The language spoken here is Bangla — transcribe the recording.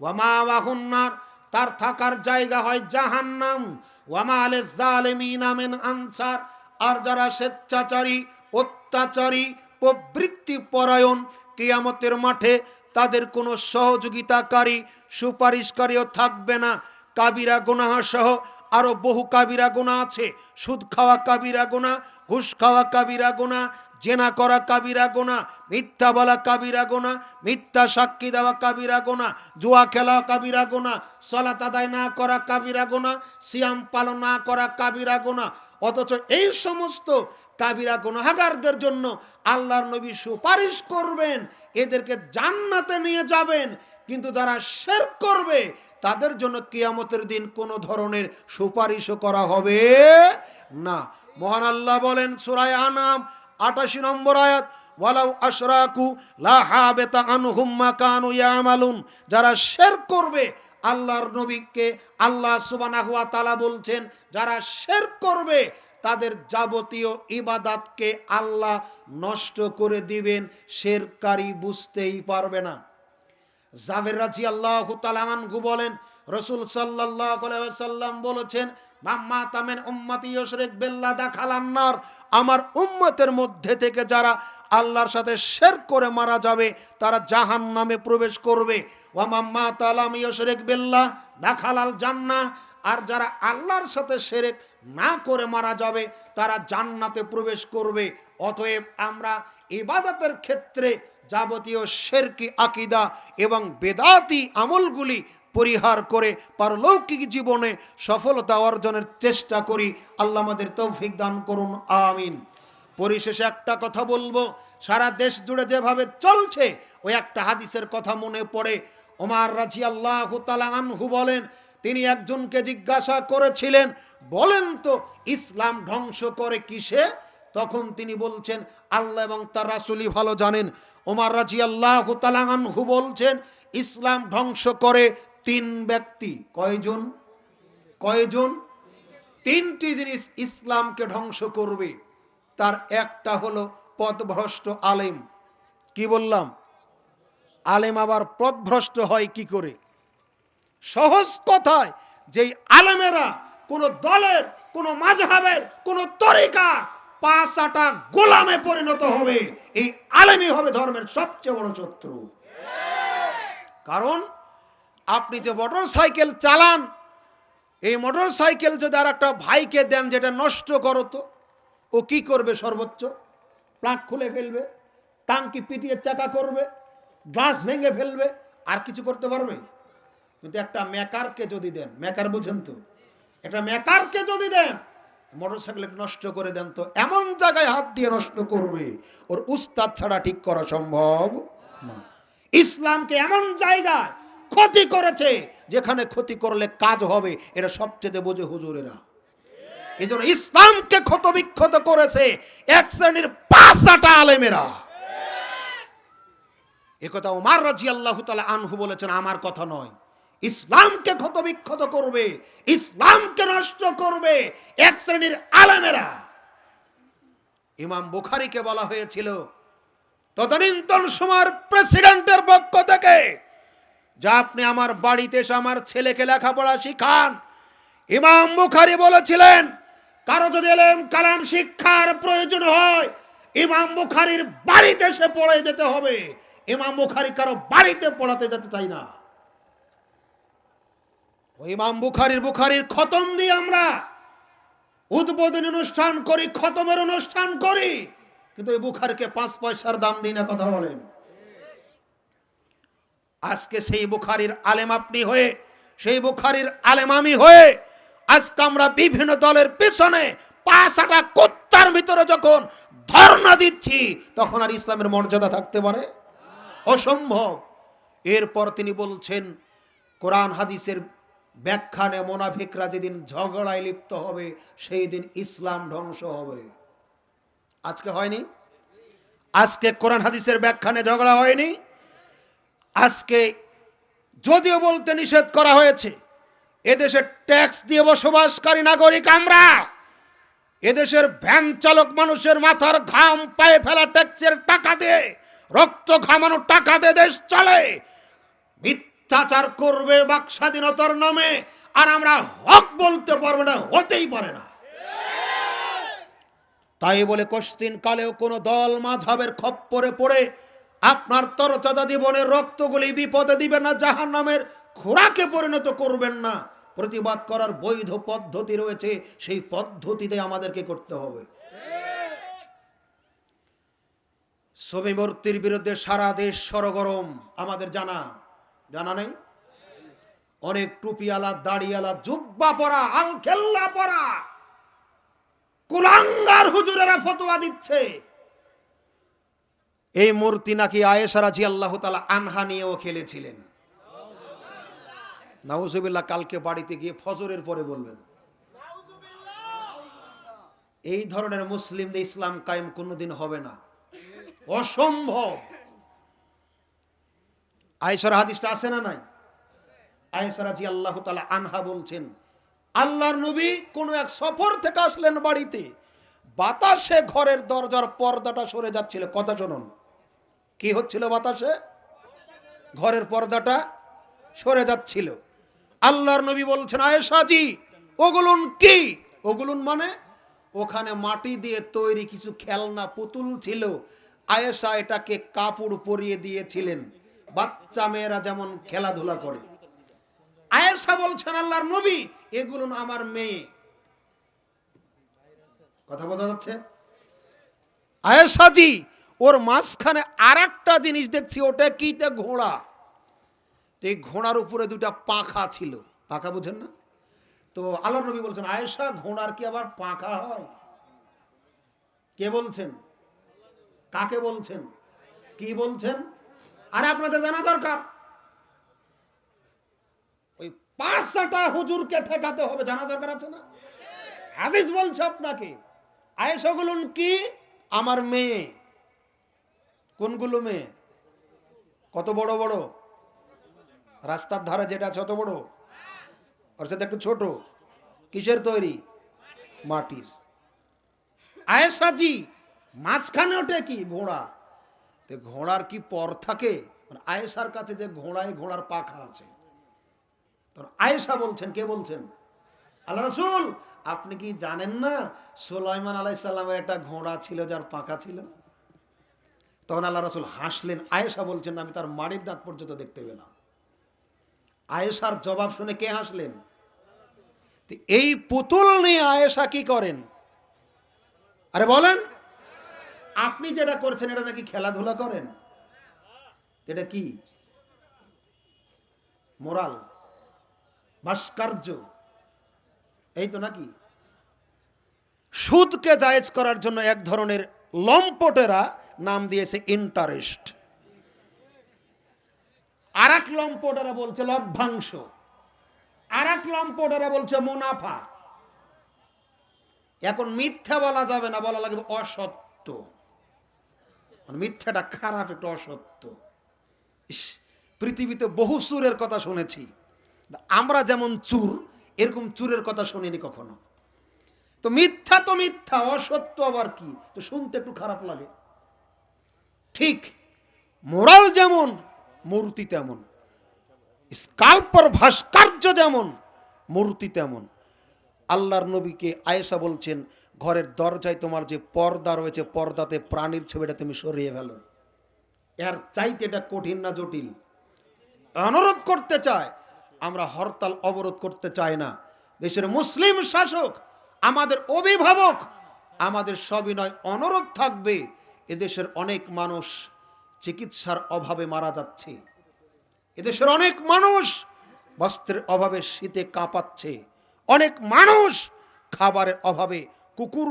ওয়ামা তার থাকার জায়গা হয় জাহান্নাম। ওয়ামা আলে জালেমিনা মিন আনসার, আর যারা স্বেচ্ছাচারী, অত্যাচারী প্রবৃত্তি পরায়ণ কিয়ামতের মাঠে তাদের কোনো সহযোগিতাকারী, সুপারিশকারীও থাকবে না। কাবিরা সহ আরও বহু কাবিরা গোনা আছে। সুদ খাওয়া কাবিরা গোনা ঘুষ খাওয়া কাবিরা গুণা জেনা করা কাবিরা গোনা, মিথ্যা বলা কাবিরা গোনা, মিথ্যা সাক্ষী দেওয়া কাবিরা গোনা, জুয়া খেলা কাবিরা গোনা, সলাত আদায় না করা কাবিরা গোনা, সিয়াম পালন না করা কাবিরা গোনা। অথচ এই সমস্ত কাবিরা গুনাহাগারদের জন্য আল্লাহর নবী সুপারিশ করবেন, এদেরকে জান্নাতে নিয়ে যাবেন, কিন্তু যারা শের করবে, তাদের জন্য কিয়ামতের দিন কোনো ধরনের সুপারিশও করা হবে না। মহান আল্লাহ বলেন সুরায় আনাম আটাশি নম্বর আয়াত, ওয়ালাউ আশরাকু লা হাবেতা আনহুম মা কানু ইয়ামালুন। যারা শের করবে, আল্লাহর নবীকে আল্লাহ সুবহানাহু ওয়া তাআলা বলছেন, যারা শের করবে, তাদের যাবতীয় ইবাদাতকে আল্লাহ নষ্ট করে দিবেন, শেরকারী বুঝতেই পারবে না। জাবের রাজি আল্লাহ তালামানহু বলেন, রসুল সাল্লাহ সাল্লাম বলেছেন মাম্মা তামেন উম্মাতি ইয়শরিক বিল্লাহ দাখালান্নার আমার উম্মতের মধ্যে থেকে যারা আল্লাহর সাথে শের করে মারা যাবে, তারা জাহান নামে প্রবেশ করবে। ওয়া মাম্মা তালাম ইয়শরিক বিল্লাহ দাখালাল জান্নাহ। আর যারা আল্লাহর সাথে সেরেক না করে মারা যাবে, তারা জান্নাতে প্রবেশ করবে। অতএব আমরা ইবাদতের ক্ষেত্রে যাবতীয় শেরকি আকিদা এবং বেদাতি আমলগুলি পরিহার করে পারলৌকিক জীবনে সফলতা অর্জনের চেষ্টা করি। আল্লাহ আমাদের তৌফিক দান করুন, আমিন। পরিশেষে একটা কথা বলব, সারা দেশ জুড়ে যেভাবে চলছে, ওই একটা হাদিসের কথা মনে পড়ে। ওমার রাজি আল্লাহ আনহু বলেন, তিনি একজনকে জিজ্ঞাসা করেছিলেন, বলেন তো ইসলাম ধ্বংস করে কিসে? তখন তিনি বলছেন, আল্লাহ এবং তার রাসুলি ভালো জানেন। ওমার রাজি আল্লাহ তালানহু বলছেন, ইসলাম ধ্বংস করে তিন ব্যক্তি, কয়জন? কয়জন? তিনটি জিনিস ইসলামকে ধ্বংস করবে। তার একটা হলো পথভ্রষ্ট আলেম। কি বললাম? আলেম আবার পথভ্রষ্ট হয় কি করে? সহজ কথায়, যেই আলেমেরা কোন দলের, কোন মাঝহাবের কোন তরিকা পাঁচাটা গোলামে পরিণত হবে, এই আলেমই হবে ধর্মের সবচেয়ে বড় শত্রু। কারণ আপনি যে মোটর সাইকেল চালান, এই মোটর সাইকেল যদি আর একটা ভাইকে দেন যেটা নষ্ট করো তো, ও কি করবে সর্বোচ্চ? প্লাক খুলে ফেলবে, টাঙ্কি পিটিয়ে চাকা করবে, গ্লাস ভেঙে ফেলবে, আর কিছু করতে পারবে? কিন্তু একটা মেকারকে যদি দেন মেকার বুঝেন তো, একটা মেকারকে যদি দেন, মোটরসাইকেল নষ্ট করে দেন তো, এমন জায়গায় হাত দিয়ে নষ্ট করবে, ওর উস্তাদ ছাড়া ঠিক করা সম্ভব না। ইসলামকে এমন জায়গায় ক্ষতি করেছে। যেখানে ক্ষতি করলে কাজ হবে এটা সবচেয়ে বোঝে হুজুরেরা। এই জন্য ইসলামকে ক্ষত বিক্ষত করেছে এক শ্রেণির পাঁচাটা আলেমেরা। একথা ওমার রাজি আল্লাহ তালা আনহু বলেছেন, আমার কথা নয়। ইসলামকে ক্ষত বিক্ষত করবে, ইসলামকে নষ্ট করবে এক শ্রেণির আলেমেরা। ইমাম বুখারিকে বলা হয়েছিল, তদানীন্তন সময়ের প্রেসিডেন্টের পক্ষ থেকে যা আপনি আমার বাড়িতে এসে আমার ছেলেকে লেখাপড়া শিখান। ইমাম বুখারি বলেছিলেন, কারও যদি এলেম কালাম শিক্ষার প্রয়োজন হয়, ইমাম বুখারির বাড়িতে এসে পড়ে যেতে হবে। ইমাম বুখারি কারও বাড়িতে পড়াতে যেতে চাই না। ইমাম বুখারির বুখারির খতম দিয়ে আমরা উদ্বোধনী অনুষ্ঠান করি, খতমের অনুষ্ঠান করি। কিন্তু এই বুখারকে পাঁচ পয়সার দাম দিই না কথা বলেন। আজকে সেই বুখারির আলেম আপনি হয়ে, সেই বুখারির আলেম আমি হয়ে, আজকে আমরা বিভিন্ন দলের পেছনে পাঁচাটা কুত্তার ভিতরে যখন ধর্ণা দিচ্ছি, তখন আর ইসলামের মর্যাদা থাকতে পারে? অসম্ভব। এরপর তিনি বলছেন, কোরআন হাদিসের ব্যাখ্যানে মোনাফিকরা যেদিন ঝগড়ায় লিপ্ত হবে, সেই দিন ইসলাম ধ্বংস হবে। আজকে হয়নি? আজকে কোরআন হাদিসের ব্যাখ্যানে ঝগড়া হয়নি? আজকে যদিও বলতে নিষেধ করা হয়েছে এদেশে ট্যাক্স দিয়ে বসবাসকারী নাগরিক আমরা। এদেশের ভ্যান চালক মানুষের মাথার ঘাম পায়ে ফেলা ট্যাক্সের টাকা দিয়ে, রক্ত ঘামানো টাকা দিয়ে দেশ চলে। মিথ্যা মিথ্যাচার করবে বাক স্বাধীনতার নামে, আর আমরা হক বলতে পারব না, হতেই পারে না। তাই বলে কশ্চিন কালেও কোনো দল মাঝাবের খপ্পরে পড়ে আপনার তরচাদা জীবনের রক্তগুলি বিপদে দিবেন না জাহান নামের খোরাকে পরিণত করবেন না। প্রতিবাদ করার বৈধ পদ্ধতি রয়েছে, সেই পদ্ধতিতে আমাদেরকে করতে হবে। ছবি বিরুদ্ধে সারা দেশ সরগরম, আমাদের জানা। জানা নেই? অনেক টুপিওয়ালা, দাড়িওয়ালা, জুব্বা পরা আল খেল্লা পরা, কুলাঙ্গার হুজুরেরা ফতোয়া দিচ্ছে। এই মূর্তি নাকি আয়েশা রাজি আল্লাহ তালা আনহা নিয়েও খেলেছিলেন। নাউজুবিল্লাহ, কালকে বাড়িতে গিয়ে ফজরের পরে বলবেন। এই ধরনের মুসলিমদের ইসলাম কায়েম কোনোদিন হবে না। অসম্ভব। আয়েশার হাদিসটা আছে না নাই? আয়েশা রাজি আল্লাহ তালা আনহা বলছেন, আল্লাহর নবী কোনো এক সফর থেকে আসলেন বাড়িতে। বাতাসে ঘরের দরজার পর্দাটা সরে যাচ্ছিল। কথা শুনুন। কি হচ্ছিল বাতাসে? ঘরের পর্দাটা সরে যাচ্ছিল। আল্লাহর নবী বলছেন আয়েশাজি ওগুলুন কি? ওগুলুন মানে ওখানে মাটি দিয়ে তৈরি কিছু খেলনা, পুতুল ছিল। আয়েশা এটাকে কাপড় পরিয়ে দিয়েছিলেন। বাচ্চা মেয়েরা যেমন খেলাধুলা করে। আয়েশা বলছেন, আল্লাহর নবী এগুলো আমার মেয়ে। কথা বোঝা যাচ্ছে? আয়েশাজি, ওর মাঝখানে আর একটা জিনিস দেখছি, ওটা কিতে ঘোড়া। তো ঘোড়ার উপরে দুটা পাখা ছিল। পাখা বুঝেন না? তো আল্লাহ নবী বলছেন, আয়েশা, ঘোড়ার কি আবার পাখা হয়? কে বলছেন? কাকে বলছেন? কি বলছেন? আরে আপনাদের জানা দরকার। ওই পাঁচটা হুজুরকে ঠেকাতে হবে, জানা দরকার আছে না? হাদিস বলছে আপনাকে। আয়েশাগুলো কি? আমার মেয়ে। কোনগুলো মেয়ে? কত বড় বড়? রাস্তার ধারে যেটা আছে অত বড়? ওর সাথে একটু ছোট। কিসের তৈরি? মাটির। আয়েশাজি মাঝখানে ওটা কি? ঘোড়া। তো ঘোড়ার কি পর থাকে? মানে আয়েশার কাছে যে ঘোড়ায় ঘোড়ার পাখা আছে। তখন আয়েশা বলছেন, কে বলছেন? আল্লাহ রসুল আপনি কি জানেন না সোলাইমান আলাইসাল্লামের একটা ঘোড়া ছিল, যার পাখা ছিল? তখন আল্লাহ রসুল হাসলেন, আয়েশা বলছেন, আমি তার মাড়ির দাঁত পর্যন্ত দেখতে পেলাম। আয়েশার জবাব শুনে কে হাসলেন? এই পুতুল নিয়ে আয়েশা কি করেন? আরে বলেন। আপনি যেটা করছেন, এটা নাকি খেলাধুলা করেন? এটা কি? মোরাল, ভাস্কর্য। এই তো নাকি? সুদকে জায়েজ করার জন্য এক ধরনের লম্পটেরা নাম দিয়েছে ইন্টারেস্ট। আর এক লম্পটেরা বলছে লভ্যাংশ। আর এক লম্পটেরা বলছে মুনাফা। এখন মিথ্যা বলা যাবে না, বলা লাগবে অসত্য। মানে মিথ্যাটা খারাপ, একটু অসত্য। পৃথিবীতে বহু চুরের কথা শুনেছি। আমরা যেমন চুর এরকম চুরের কথা শুনিনি কখনো? তো মিথ্যা তো মিথ্যা, অসত্য আবার কি? তো শুনতে একটু খারাপ লাগে। ঠিক, মোরাল যেমন, মূর্তি তেমন। স্কাল্পর ভাস্কর্য যেমন, মূর্তি তেমন। আল্লাহর নবীকে আয়েশা বলছেন, ঘরের দরজায় তোমার যে পর্দা রয়েছে, পর্দাতে প্রাণীর ছবিটা তুমি সরিয়ে ফেলো। এর চাইতে এটা কঠিন না জটিল। অনুরোধ করতে চায় আমরা হরতাল অবরোধ করতে চাই না। দেশের মুসলিম শাসক, আমাদের অভিভাবক, আমাদের সবিনয় অনুরোধ থাকবে, এদেশের অনেক মানুষ চিকিৎসার অভাবে মারা যাচ্ছে। এদেশের অনেক মানুষ বস্ত্রের অভাবে শীতে কাঁপাচ্ছে। অনেক মানুষ খাবারের অভাবে কুকুর